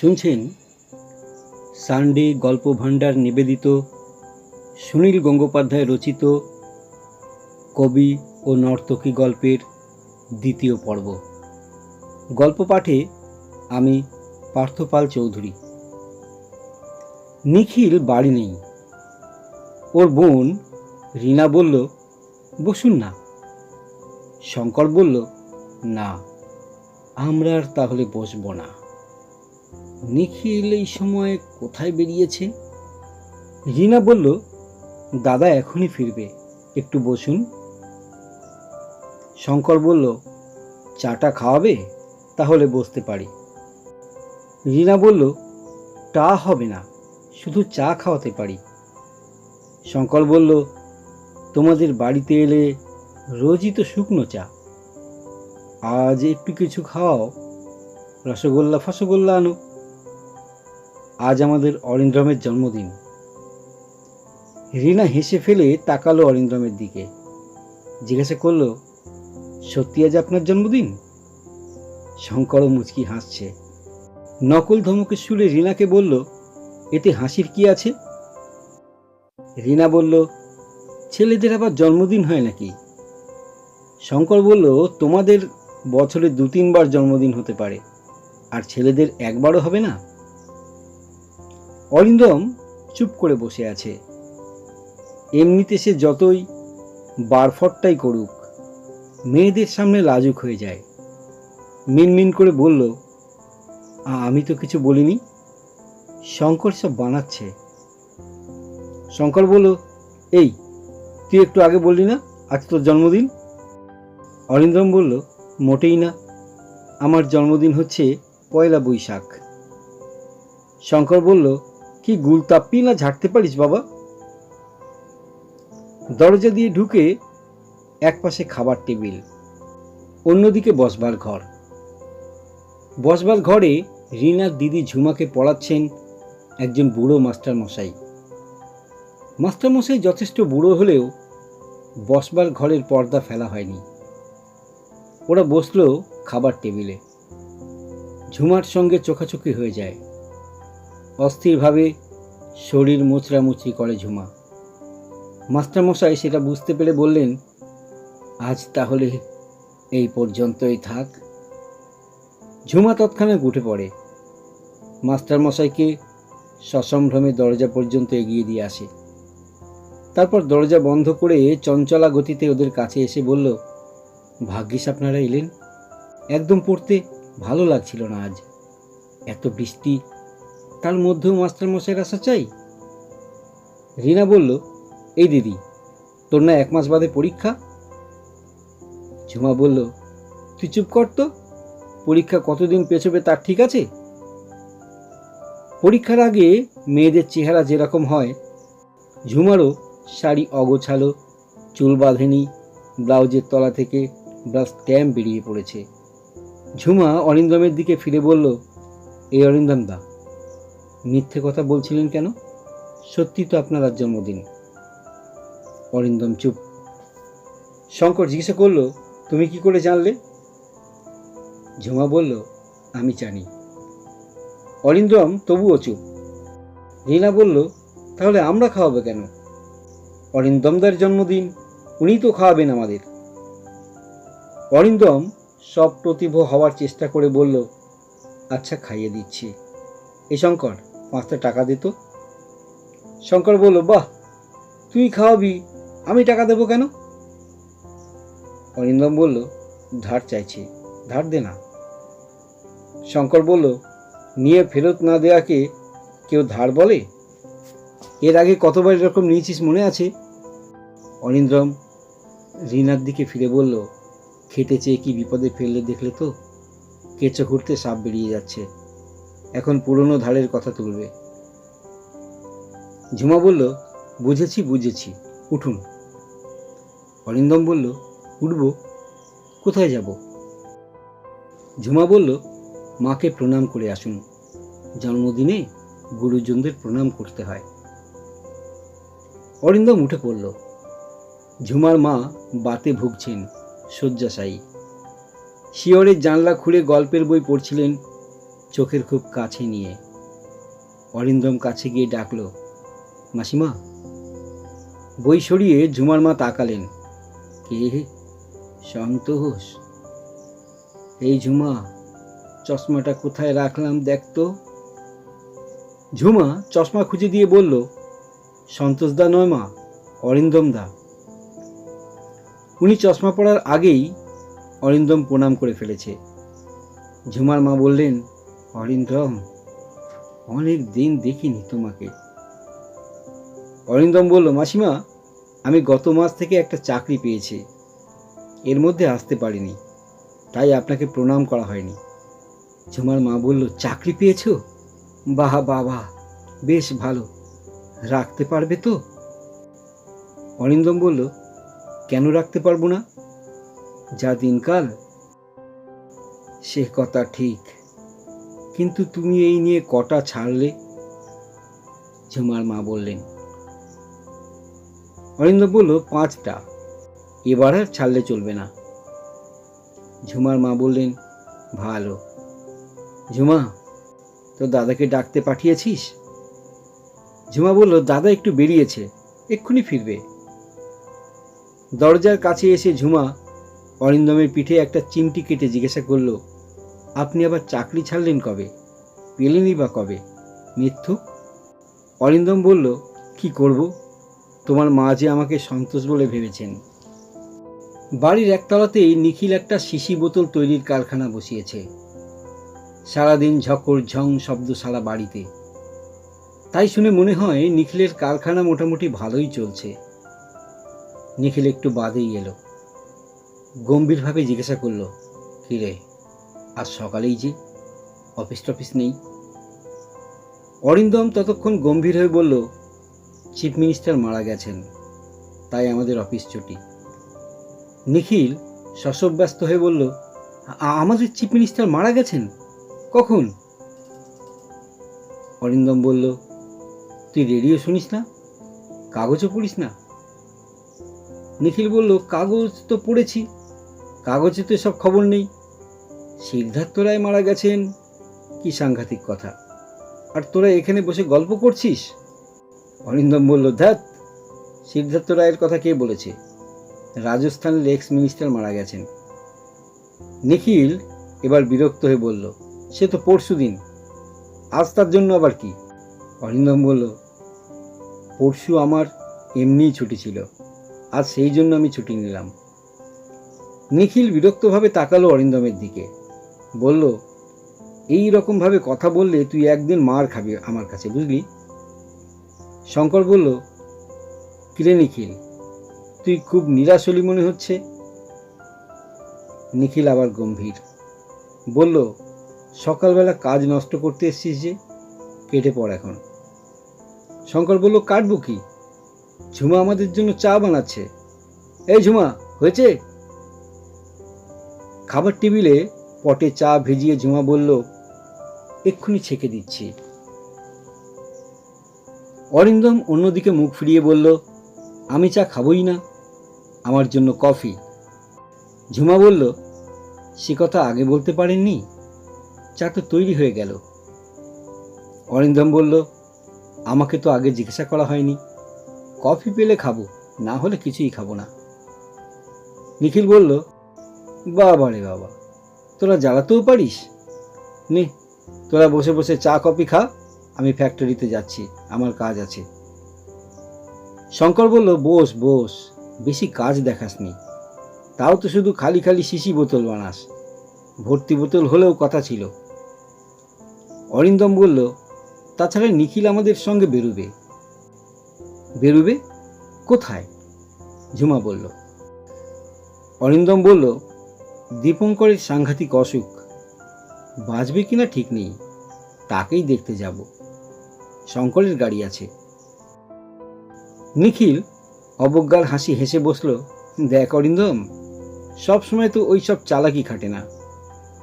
শুনছেন সানডে গল্প ভাণ্ডার নিবেদিত সুনীল গঙ্গোপাধ্যায় রচিত কবি ও নর্তকী গল্পের দ্বিতীয় পর্ব। গল্প পাঠে আমি পার্থপাল চৌধুরী। নিখিল বাড়ি নেই। ওর বোন রিনা বলল, বসুন না। শঙ্কর বলল, না, আমরা আর তাহলে বসবো না। নিখিল এই সময় কোথায় বেরিয়েছে? রিনা বলল, দাদা এখনই ফিরবে, একটু বসুন। শঙ্কর বলল, চাটা খাওয়াবে? তাহলে বসতে পারি। রিনা বলল, টা হবে না, শুধু চা খাওয়াতে পারি। শঙ্কর বলল, তোমাদের বাড়িতে এলে রোজই তো শুকনো চা। আজ একটু কিছু খাওয়াও। রসগোল্লা ফসগোল্লা আনো। আজ আমাদের অরিন্দ্রমের জন্মদিন। রিনা হেসে ফেলে তাকালো অরিন্দ্রমের দিকে। জিজ্ঞাসা করল, সত্যি আজ আপনার জন্মদিন? শঙ্করও মুচকি হাসছে। নকল ধমকের সুরে রিনাকে বলল, এতে হাসির কি আছে? রিনা বলল, ছেলেদের আবার জন্মদিন হয় নাকি? শঙ্কর বলল, তোমাদের বছরে দু তিনবার জন্মদিন হতে পারে, আর ছেলেদের একবারও হবে না? অরিন্দম চুপ করে বসে আছে। এমনিতে সে যতই বারফটটাই করুক, মেয়েদের সামনে লাজুক হয়ে যায়। মিনমিন করে বলল, আমি তো কিছু বলিনি। শঙ্কর সব বানাচ্ছে। শঙ্কর বলল, এই, তুই একটু আগে বললি না, আজ তোর জন্মদিন? অরিন্দম বলল, মোটেই না। আমার জন্মদিন হচ্ছে পয়লা বৈশাখ। শঙ্কর বলল কি গুলতাপ্পি না ঝাড়তে পারিস, বাবা? দরজা দিয়ে ঢুকে একপাশে খাবার টেবিল, অন্যদিকে বসবার ঘর। বসবার ঘরে রিনার দিদি ঝুমাকে পড়াচ্ছেন একজন বুড়ো মাস্টার মশাই মাস্টার মশাই যথেষ্ট বুড়ো হলেও বসবার ঘরের পর্দা ফেলা হয়নি। ওরা বসল খাবার টেবিলে। ঝুমার সঙ্গে চোখাচোখি হয়ে যায়। অস্থিরভাবে শরীর মুচড়ামুচড়ি করে ঝুমা। মাস্টারমশাই সেটা বুঝতে পেরে বললেন, আজ তাহলে এই পর্যন্তই থাক। ঝুমা তৎক্ষণাৎ উঠে পড়ে। মাস্টারমশাইকে সসম্ভ্রমে দরজা পর্যন্ত এগিয়ে দিয়ে আসে। তারপর দরজা বন্ধ করে চঞ্চলা গতিতে ওদের কাছে এসে বলল, ভাগ্যিস আপনারা এলেন। একদম পড়তে ভালো লাগছিল না আজ। এত বৃষ্টি তার মধ্যেও মাস্টারমশাইয়ের আসা চাই? রিনা বলল, এই দিদি, তোর না এক মাস বাদে পরীক্ষা? ঝুমা বলল, তুই চুপ কর তো, পরীক্ষা কতদিন পেছবে তার ঠিক আছে? পরীক্ষার আগে মেয়েদের চেহারা যেরকম হয়, ঝুমারও শাড়ি অগোছালো, চুল বাঁধেনি, ব্লাউজের তলা থেকে ব্লাউজ স্ট্যাম্প বেরিয়ে পড়েছে। ঝুমা অরিন্দমের দিকে ফিরে বলল, এই অরিন্দম দা মিথ্যে কথা বলছিলেন কেন? সত্যি তো আপনার আজ জন্মদিন। অরিন্দম চুপ। শঙ্কর জিজ্ঞাসা করল, তুমি কি করে জানলে? ঝুমা বলল, আমি জানি। অরিন্দম তবুও চুপ। রীনা বলল, তাহলে আমরা খাওয়াবো কেন? অরিন্দমদার জন্মদিন উনিই তো খাওয়াবেন আমাদের। অরিন্দম সব প্রতিভ হওয়ার চেষ্টা করে বলল আচ্ছা খাইয়ে দিচ্ছি। এ শঙ্কর পাঁচটা টাকা দিত। শঙ্কর বলল, বাহ, তুই খাওয়াবি, আমি টাকা দেবো কেন? অরিন্দম বলল, ধার চাইছি, ধার দে না। শঙ্কর বলল, নিয়ে ফেরত না দেওয়াকে কেউ ধার বলে? এর আগে কতবার এরকম নিয়েছিস মনে আছে? অরিন্দ্রম রিনার দিকে ফিরে বলল খেতে চেয়ে কি বিপদে ফেললে দেখলে তো? কেঁচো ঘুরতে সাপ বেরিয়ে যাচ্ছে। এখন পুরনো ধারের কথা তুলবে। ঝুমা বলল, বুঝেছি বুঝেছি, উঠুন। অরিন্দম বলল, উঠব, কোথায় যাব? ঝুমা বলল, মাকে প্রণাম করে আসুন। জন্মদিনে গুরুজনদের প্রণাম করতে হয়। অরিন্দম উঠে পড়ল। ঝুমার মা বাতে ভুগছেন, শয্যাশায়ী। শিয়রের জানলা খুলে গল্পের বই পড়ছিলেন চোখের খুব কাছে নিয়ে। অরিন্দম কাছে গিয়ে ডাকলো, মাসিমা, বই সরিয়ে ঝুমার মা তাকালেন। কে? সন্তোষ এই ঝুমা, চশমাটা কোথায় রাখলাম দেখ তো? ঝুমা চশমা খুঁজে দিয়ে বলল, সন্তোষ দা নয় মা, অরিন্দম দা। উনি চশমা পড়ার আগেই অরিন্দম প্রণাম করে ফেলেছে। ঝুমার মা বললেন অরিন্দম অনেক দিন দেখিনি তোমাকে। অরিন্দম বলল, মাসিমা, আমি গত মাস থেকে একটা চাকরি পেয়েছি। এর মধ্যে আসতে পারিনি। তাই আপনাকে প্রণাম করা হয়নি। ঝুমার মা বলল, চাকরি পেয়েছ? বাহ বাহ বেশ ভালো। রাখতে পারবে তো? অরিন্দম বলল, কেন রাখতে পারব না? যা দিনকাল, সে কথা ঠিক। কিন্তু তুমি এই নিয়ে কটা ছাড়লে? ঝুমার মা বললেন অরিন্দম বলল, পাঁচটা। এবার আর ছাড়লে চলবে না। ঝুমার মা বললেন, ভালো। ঝুমা তো দাদাকে ডাকতে পাঠিয়েছিস? ঝুমা বলল, দাদা একটু বেরিয়েছে, এক্ষুনি ফিরবে। দরজার কাছে এসে ঝুমা অরিন্দমের পিঠে একটা চিমটি কেটে জিজ্ঞাসা করল আপনি আবার চাকরি ছাড়লেন কবে? পেলেনই বা কবে? মিথ্যু? অরিন্দম বলল, কি করব? তোমার মা যে আমাকে সন্তোষ বলে ভেবেছেন। বাড়ির একতলাতেই নিখিল একটা শিশি বোতল তৈরির কারখানা বসিয়েছে। সারাদিন ঝকর ঝং শব্দ সারা বাড়িতে। তাই শুনে মনে হয় নিখিলের কারখানা মোটামুটি ভালোই চলছে। নিখিল একটু বাদেই এলো। গম্ভীরভাবে জিজ্ঞাসা করল কিরে আজ সকালেই যে অফিস টফিস নেই। অরিন্দম ততক্ষণ গম্ভীর হয়ে বলল, চিফ মিনিস্টার মারা গেছেন, তাই আমাদের অফিস ছুটি। নিখিল শশব্যস্ত হয়ে বলল আমাদের চিফ মিনিস্টার মারা গেছেন? কখন? অরিন্দম বলল, তুই রেডিও শুনিস না? কাগজও পড়িস না? নিখিল বলল, কাগজ তো পড়েছি, কাগজে তো সব খবর নেই। সিদ্ধার্থ রায় মারা গেছেন? কি সাংঘাতিক কথা। আর তোরা এখানে বসে গল্প করছিস? অরিন্দম বলল ধ্যাত সিদ্ধার্থ রায়ের কথা কে বলেছে? রাজস্থানের এক্স মিনিস্টার মারা গেছেন। নিখিল এবার বিরক্ত হয়ে বলল, সে তো পরশু দিন। আজ তার জন্য আবার কি? অরিন্দম বলল, পরশু আমার এমনিই ছুটি ছিল। আজ সেই জন্য আমি ছুটি নিলাম। নিখিল বিরক্তভাবে তাকালো অরিন্দমের দিকে। বলল, এই রকমভাবে কথা বললে তুই একদিন মার খাবি আমার কাছে, বুঝলি? শঙ্কর বলল, কিরে নিখিল, তুই খুব নিরাশ হলি মনে হচ্ছে? নিখিল আবার গম্ভীর, বলল, সকালবেলা কাজ নষ্ট করতে এসছিস যে কেটে পড় এখন। শঙ্কর বলল, কাটবো কি? ঝুমা আমাদের জন্য চা বানাচ্ছে। এই ঝুমা, হয়েছে? খাবার টেবিলে পটে চা ভিজিয়ে ঝুমা বলল, এক্ষুনি ছেঁকে দিচ্ছি। অরিন্দম অন্যদিকে মুখ ফিরিয়ে বলল, আমি চা খাবই না, আমার জন্য কফি। ঝুমা বলল, সে কথা আগে বলতে পারেননি, চা তো তৈরি হয়ে গেল। অরিন্দম বলল, আমাকে তো আগে জিজ্ঞাসা করা হয়নি, কফি পেলে খাব, না হলে কিছুই খাব না। নিখিল বলল বাবা রে বাবা তোরা জ্বালাতেও পারিস? নে, তোরা বসে বসে চা, কফি খা, আমি ফ্যাক্টরিতে যাচ্ছি, আমার কাজ আছে। শঙ্কর বলল, বস বস, বেশি কাজ দেখাসনি। তাও তো শুধু খালি খালি শিশি বোতল বানাস। ভর্তি বোতল হলেও কথা ছিল। অরিন্দম বলল, তাছাড়া নিখিল আমাদের সঙ্গে বেরোবে। বেরোবে? কোথায়? ঝুমা বলল। অরিন্দম বলল দীপঙ্করের সাংঘাতিক অসুখ। বাঁচবে কিনা ঠিক নেই, তাকেই দেখতে যাব। শঙ্করের গাড়ি আছে। নিখিল অবজ্ঞার হাসি হেসে বসল, দেখ অরিন্দম সবসময় তো ওই সব চালাকি খাটে না।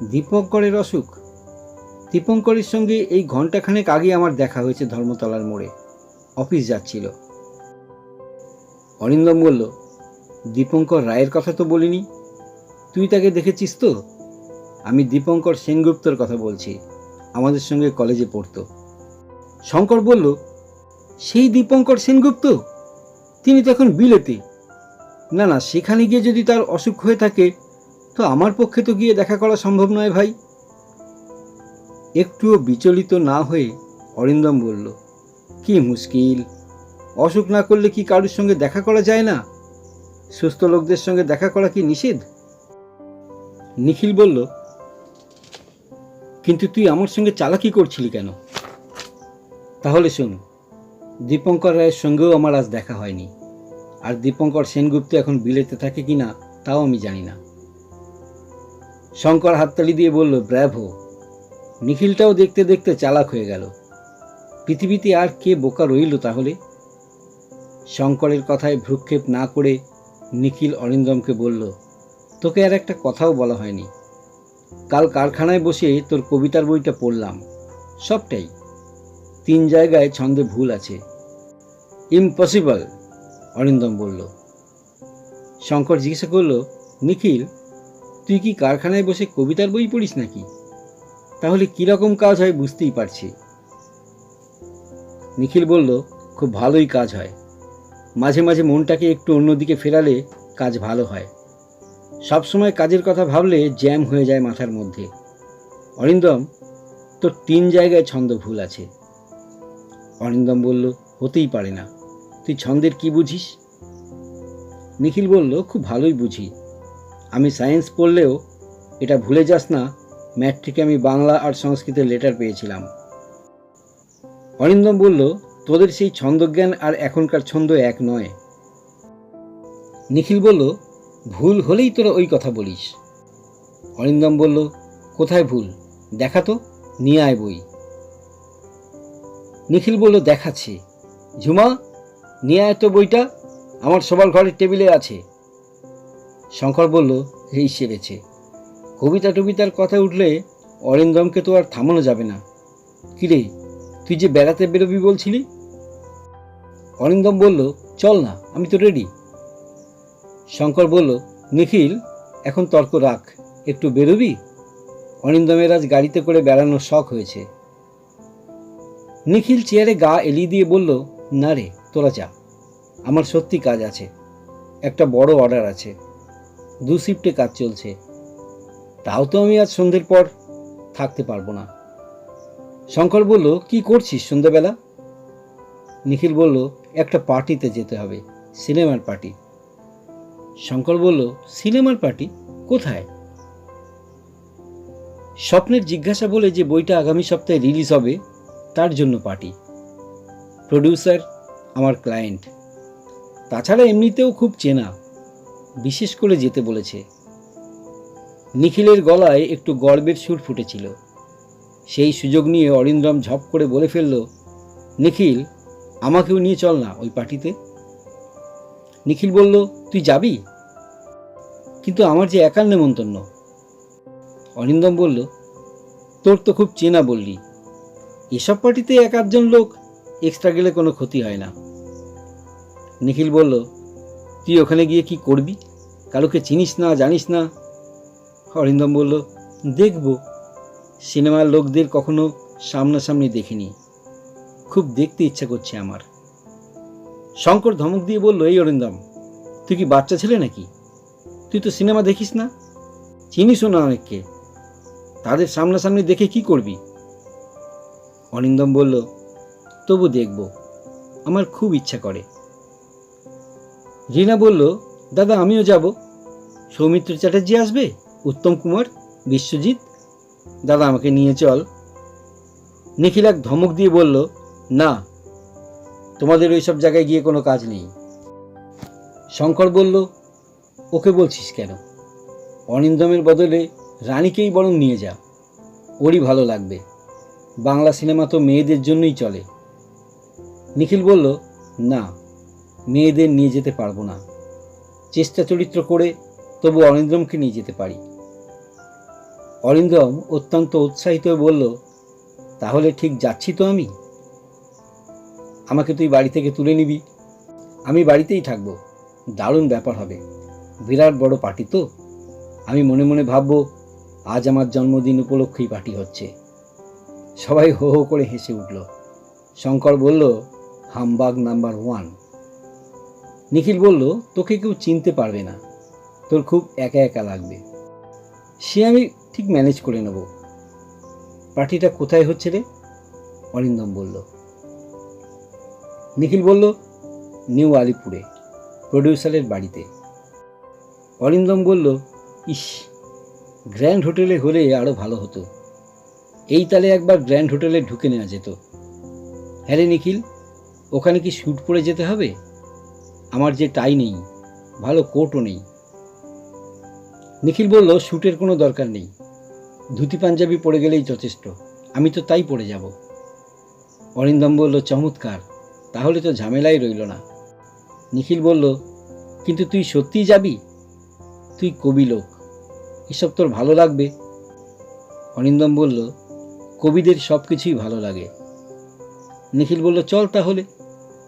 দীপঙ্করের অসুখ? দীপঙ্করের সঙ্গে এই ঘন্টাখানেক আগে আমার দেখা হয়েছে ধর্মতলার মোড়ে। অফিস যাচ্ছিল। অরিন্দম বলল, দীপঙ্কর রায়ের কথা তো বলিনি? তুই তাকে দেখেছিস তো? আমি দীপঙ্কর সেনগুপ্তর কথা বলছি। আমাদের সঙ্গে কলেজে পড়তো। শঙ্কর বলল, সেই দীপঙ্কর সেনগুপ্ত? তিনি তো এখন বিলেতে। না না, সেখানে গিয়ে যদি তার অসুখ হয়ে থাকে, তো আমার পক্ষে তো গিয়ে দেখা করা সম্ভব নয় ভাই। একটুও বিচলিত না হয়ে অরিন্দম বলল, কি মুশকিল। অসুখ না করলে কি কারোর সঙ্গে দেখা করা যায় না? সুস্থ লোকদের সঙ্গে দেখা করা কি নিষেধ? নিখিল বলল, কিন্তু তুই আমার সঙ্গে চালাকি করছিলি কেন? তাহলে শোন, দীপঙ্কর রায়ের সঙ্গেও আমার আজ দেখা হয়নি। আর দীপঙ্কর সেনগুপ্ত এখন বিলেতে থাকে কি না, তাও আমি জানি না। শঙ্কর হাততালি দিয়ে বলল, ব্র্যাভো, নিখিলটাও দেখতে দেখতে চালাক হয়ে গেল। পৃথিবীতে আর কে বোকা রইল তাহলে? শঙ্করের কথায় ভ্রুক্ষেপ না করে নিখিল অরিন্দমকে বলল তোকে আর একটা কথাও বলা হয়নি। কাল কারখানায় বসে তোর কবিতার বইটা পড়লাম। সবটাই। তিন জায়গায় ছন্দে ভুল আছে। ইম্পসিবল অরিন্দম বলল। শঙ্কর জিজ্ঞাসা করল, নিখিল, তুই কি কারখানায় বসে কবিতার বই পড়িস নাকি? তাহলে কীরকম কাজ হয় বুঝতেই পারছি। নিখিল বলল, খুব ভালোই কাজ হয়। মাঝে মাঝে মনটাকে একটু অন্যদিকে ফেরালে কাজ ভালো হয়। সবসময় কাজের কথা ভাবলে জ্যাম হয়ে যায় মাথার মধ্যে। অরিন্দম, তোর তিন জায়গায় ছন্দ ভুল আছে। অরিন্দম বলল, হতেই পারে না। তুই ছন্দের কি বুঝিস? নিখিল বলল, খুব ভালোই বুঝি। আমি সায়েন্স পড়লেও এটা ভুলে যাস না ম্যাট্রিকে আমি বাংলা আর সংস্কৃতের লেটার পেয়েছিলাম। অরিন্দম বলল, তোদের সেই ছন্দজ্ঞান আর এখনকার ছন্দ এক নয়। নিখিল বলল ভুল হলেই তোরা ওই কথা বলিস। অরিন্দম বলল, কোথায় ভুল? দেখা তো, নিয়ে আয় বই। নিখিল বলল, দেখাচ্ছি। ঝুমা, নিয়ে আয় তো বইটা, আমার সবার ঘরের টেবিলে আছে। শঙ্কর বলল, এই সেরেছে কবিতা টবিতার কথা উঠলে অরিন্দমকে তো আর থামানো যাবে না। কিরে তুই যে বেড়াতে বেরোবি বলছিলি? অরিন্দম বলল, চল না, আমি তো রেডি শঙ্কর বলল, নিখিল, এখন তর্ক রাখ। একটু বেরোবি? অরিন্দমের আজ গাড়িতে করে বেড়ানোর শখ হয়েছে। নিখিল চেয়ারে গা এলিয়ে দিয়ে বলল, না রে, তোরা যা। আমার সত্যি কাজ আছে। একটা বড় অর্ডার আছে। দু শিফটে কাজ চলছে। তাও তো আমি আজ সন্ধ্যের পর থাকতে পারব না। শঙ্কর বলল, কি করছিস সন্ধ্যাবেলা? নিখিল বলল, একটা পার্টিতে যেতে হবে, সিনেমার পার্টি। শঙ্কর বলল, সিনেমার পার্টি? কোথায়? স্বপ্নের জিজ্ঞাসা বলে যে বইটা আগামী সপ্তাহে রিলিজ হবে, তার জন্য পার্টি। প্রডিউসার, আমার ক্লায়েন্ট। তাছাড়া এমনিতেও খুব চেনা, বিশেষ করে যেতে বলেছে। নিখিলের গলায় একটু গর্বের সুর ফুটেছিল। সেই সুযোগ নিয়ে অরিন্দ্রম ঝপ করে বলে ফেলল, নিখিল, আমাকেও নিয়ে চল না ওই পার্টিতে। নিখিল বলল, তুই যাবি? কিন্তু আমার যে একার নেমন্তন্ন। অরিন্দম বলল, তোর তো খুব চেনা বললি। এসব পার্টিতে এক আধজন লোক এক্সট্রা গেলে কোনো ক্ষতি হয় না। নিখিল বলল, তুই ওখানে গিয়ে কি করবি? কারোকে চিনিস না, জানিস না? অরিন্দম বলল, দেখব। সিনেমার লোকদের কখনো সামনাসামনি দেখিনি। খুব দেখতে ইচ্ছা করছে আমার। শঙ্কর ধমক দিয়ে বলল, এই অরিন্দম, তুই কি বাচ্চা ছেলে নাকি? তুই তো সিনেমা দেখিস না? চিনিসও না অনেককে। তাদের সামনাসামনি দেখে কি করবি? অরিন্দম বলল, তবু দেখব, আমার খুব ইচ্ছা করে। রিনা বলল, দাদা, আমিও যাব। সৌমিত্র চ্যাটার্জি আসবে? উত্তম কুমার? বিশ্বজিৎ? দাদা, আমাকে নিয়ে চল। নিখিল এক ধমক দিয়ে বলল, না তোমাদের ওই সব জায়গায় গিয়ে কোনো কাজ নেই। শঙ্কর বলল, ওকে বলছিস কেন? অনিন্দমের বদলে রানীকেই বরং নিয়ে যা। ওরই ভালো লাগবে। বাংলা সিনেমা তো মেয়েদের জন্যই চলে। নিখিল বলল, না, মেয়েদের নিয়ে যেতে পারব না। চেষ্টা চরিত্র করে তবু অরিন্দমকে নিয়ে যেতে পারি। অরিন্দম অত্যন্ত উৎসাহিত বলল, তাহলে ঠিক যাচ্ছি তো আমি? আমাকে তুই বাড়ি থেকে তুলে নিবি। আমি বাড়িতেই থাকব। দারুণ ব্যাপার হবে। বিরাট বড় পার্টি তো। আমি মনে মনে ভাববো, আজ আমার জন্মদিন উপলক্ষেই পার্টি হচ্ছে। সবাই হো হো করে হেসে উঠল। শঙ্কর বলল, হামবাগ নাম্বার ওয়ান। নিখিল বলল, তোকে কেউ চিনতে পারবে না। তোর খুব একা একা লাগবে। সে আমি ঠিক ম্যানেজ করে নেব। পার্টিটা কোথায় হচ্ছে রে? অরিন্দম বলল। নিখিল বলল, নিউ আলিপুরে প্রডিউসারের বাড়িতে। অরিন্দম বলল, ইস, গ্র্যান্ড হোটেলে হলে আরও ভালো হতো। এই তালে একবার গ্র্যান্ড হোটেলে ঢুকে নেওয়া যেত। হ্যাঁ রে নিখিল, ওখানে কি শ্যুট পরে যেতে হবে? আমার যে টাই নেই, ভালো কোটও নেই। নিখিল বলল শ্যুটের কোনো দরকার নেই। ধুতি পাঞ্জাবি পরে গেলেই যথেষ্ট। আমি তো তাই পরে যাব। অরিন্দম বলল, চমৎকার। তাহলে তো ঝামেলাই রইল না। নিখিল বলল, কিন্তু তুই সত্যিই যাবি? তুই কবি লোক, এসব তোর ভালো লাগবে? অনিন্দম বলল, কবিদের সব কিছুই ভালো লাগে। নিখিল বলল, চল তাহলে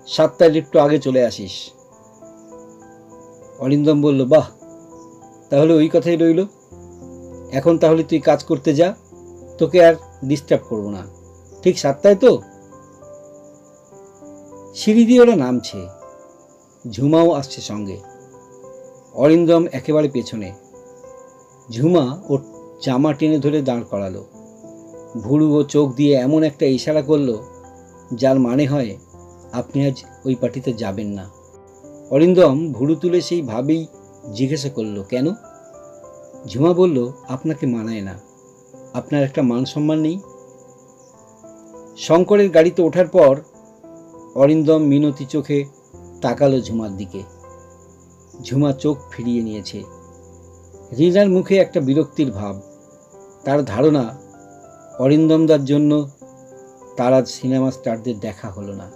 সাতটায় একটু আগে চলে আসিস। অরিন্দম বলল, বাহ, তাহলে ওই কথাই রইল। এখন তাহলে তুই কাজ করতে যা, তোকে আর ডিস্টার্ব করব না। ঠিক সাতটায় তো? সিঁড়ি দিয়ে ওরা নামছে। ঝুমাও আসছে সঙ্গে। অরিন্দম একেবারে পেছনে। ঝুমা ওর জামা টেনে ধরে দাঁড় করালো। ভুরু ও চোখ দিয়ে এমন একটা ইশারা করল, যার মানে হয় আপনি আজ ওই পার্টিতে যাবেন না। অরিন্দম ভুরু তুলে সেই ভাবেই জিজ্ঞাসা করল, কেন? ঝুমা বলল, আপনাকে মানায় না। আপনার একটা মান সম্মান নেই। শঙ্করের গাড়িতে ওঠার পর অরিন্দম মিনতি চোখে তাকালো ঝুমার দিকে। ঝুমা চোখ ফিরিয়ে নিয়েছে। রিনার মুখে একটা বিরক্তির ভাব। তার ধারণা, অরিন্দমদার জন্য তার আজ সিনেমা স্টারদের দেখা হলো না।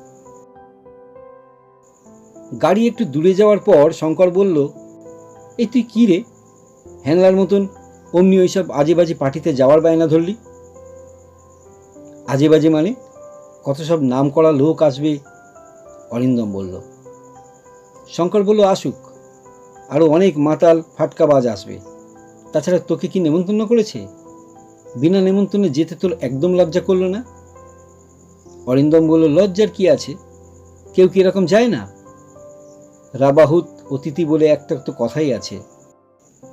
গাড়ি একটু দূরে যাওয়ার পর শঙ্কর বলল এই তুই কী রে? হ্যাংলার মতন অমনি ওইসব আজে বাজে পার্টিতে যাওয়ার বায়না ধরলি? আজে বাজে মানে? কত সব নাম করা লোক আসবে অরিন্দম বলল, শঙ্কর বলল, আসুক। আরও অনেক মাতাল ফাটকাবাজ আসবে। তাছাড়া তোকে কি নেমন্তন্ন করেছে? বিনা নেমন্তন্নে যেতে তোর একদম লজ্জা করল না? অরিন্দম বলল, লজ্জার কি আছে? কেউ কি এরকম যায় না? রাবাহুত অতিথি বলে একটা তো কথাই আছে।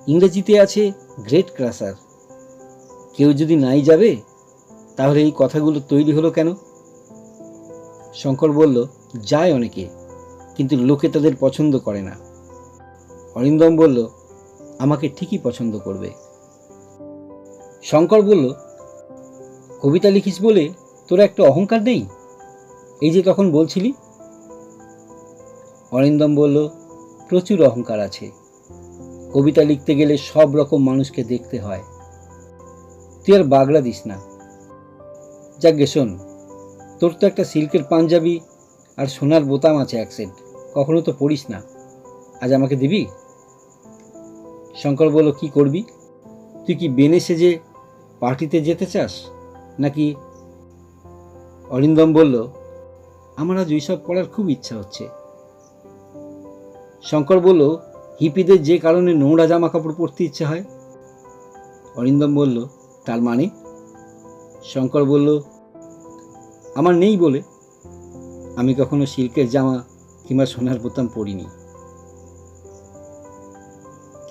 ইংরেজিতে আছে গ্রেট ক্রাসার কেউ যদি নাই যাবে, তাহলে এই কথাগুলো তৈরি হলো কেন? শঙ্কর বলল যায় অনেকে, কিন্তু লোকে তাদের পছন্দ করে না। অরিন্দম বলল, আমাকে ঠিকই পছন্দ করবে। শঙ্কর বলল, কবিতা লিখিস বলে তোর একটা অহংকার নেই? এই যে তখন বলছিলি? অরিন্দম বলল, প্রচুর অহংকার আছে। কবিতা লিখতে গেলে সব রকম মানুষকে দেখতে হয়। তুই আর বাগড়া দিস না। যাক গে শোন, তোর তো একটা সিল্কের পাঞ্জাবি আর সোনার বোতাম আছে এক সেট। কখনো তো পড়িস না। আজ আমাকে দিবি? শঙ্কর বলল, কি করবি? তুই কি বেনে সেজে পার্টিতে যেতে চাস? নাকি? অরিন্দম বলল, আমার আজ ওইসব পড়ার খুব ইচ্ছা হচ্ছে। শঙ্কর বলল, হিপিদের যে কারণে নোংরা জামা কাপড় পরতে ইচ্ছে হয়? অরিন্দম বলল, তার মানে? শঙ্কর বলল, আমার নেই বলে। আমি কখনো সিল্কের জামা কিংবা সোনার বোতাম পরিনি।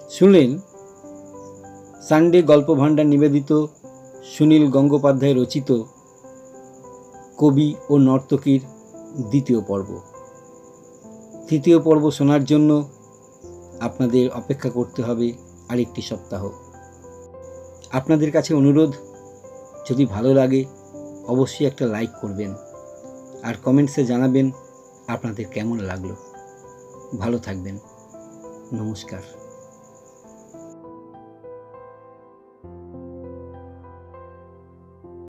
শুনলেন? সানডে গল্প ভাণ্ডার নিবেদিত সুনীল গঙ্গোপাধ্যায় রচিত কবি ও নর্তকীর দ্বিতীয় পর্ব। তৃতীয় পর্ব শোনার জন্য আপনাদের অপেক্ষা করতে হবে আরেকটি সপ্তাহ। আপনাদের কাছে অনুরোধ, যদি ভালো লাগে, অবশ্যই একটা লাইক করবেন। আর কমেন্টসে জানাবেন আপনাদের কেমন লাগল। ভালো থাকবেন। নমস্কার।